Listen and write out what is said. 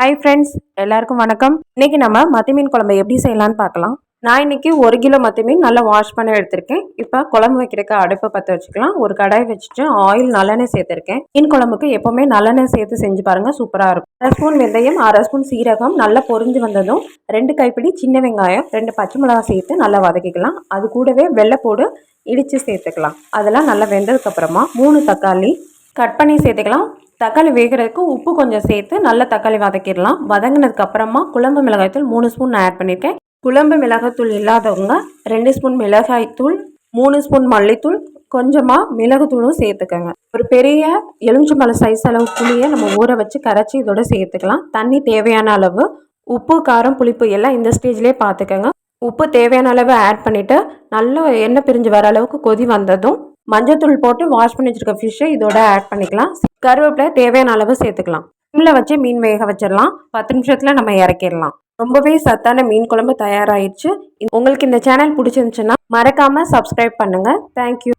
Hi friends எல்லாருக்கும் வணக்கம். இன்னைக்கு நம்ம மத்தி மீன் குழம்பு எப்படி செய்யலாம்னு பார்க்கலாம். நான் இன்னைக்கு ஒரு கிலோ மத்தி மீன் நல்லா வாஷ் பண்ணி எடுத்திருக்கேன். இப்போ குழம்பு வைக்கிறதுக்கு அடுப்பை பற்ற வச்சுக்கலாம். ஒரு கடாய் வச்சுட்டு ஆயில் நல்லெண்ணெய் சேர்த்துருக்கேன். மீன் குழம்புக்கு எப்போவுமே நல்லெண்ணெய் சேர்த்து செஞ்சு பாருங்கள் சூப்பராக இருக்கும். அரை ஸ்பூன் வெந்தயம் அரை ஸ்பூன் சீரகம் நல்லா பொரிஞ்சு வந்ததும் ரெண்டு கைப்பிடி சின்ன வெங்காயம் ரெண்டு பச்சை மிளகாய் சேர்த்து நல்லா வதக்கிக்கலாம். அது கூடவே வெள்ளைப்பூடு இடித்து சேர்த்துக்கலாம். அதெல்லாம் நல்லா வெந்ததுக்கப்புறமா மூணு தக்காளி கட் பண்ணி சேர்த்துக்கலாம். தக்காளி வேகிறதுக்கு உப்பு கொஞ்சம் சேர்த்து நல்லா தக்காளி வதக்கிடலாம். வதங்கினதுக்கு அப்புறமா குழம்பு மிளகாய்த்தூள் மூணு ஸ்பூன் ஆட் பண்ணியிருக்கேன் குழம்பு மிளகாய்த்தூள் இல்லாதவங்க ரெண்டு ஸ்பூன் மிளகாய்த்தூள் மூணு ஸ்பூன் மல்லித்தூள் கொஞ்சமாக மிளகுத்தூளும் சேர்த்துக்கோங்க. ஒரு பெரிய எலுமிச்சம்பழம் சைஸ் அளவு புளியை நம்ம ஊற வச்சு கரைச்சி இதோட சேர்த்துக்கலாம். தண்ணி தேவையான அளவு உப்பு காரம் புளிப்பு எல்லாம் இந்த ஸ்டேஜ்லேயே பார்த்துக்கோங்க உப்பு தேவையான அளவு ஆட் பண்ணிவிட்டு நல்லா எண்ணெய் பிரிஞ்சு வர அளவுக்கு கொதி வந்ததும் மஞ்சத்தூள் போட்டு வாஷ் பண்ணி வச்சுருக்க ஃபிஷ்ஷை இதோட ஆட் பண்ணிக்கலாம். கருவேப்பிலை தேவையான அளவு சேர்த்துக்கலாம். சிம்மில் வச்சு மீன் வேக வச்சிடலாம். பத்து நிமிஷத்தில் நம்ம இறக்கிடலாம். ரொம்பவே சத்தான மீன் குழம்பு தயாராகிடுச்சு உங்களுக்கு இந்த சேனல் பிடிச்சிருந்துச்சுன்னா மறக்காமல் சப்ஸ்கிரைப் பண்ணுங்கள் தேங்க்யூ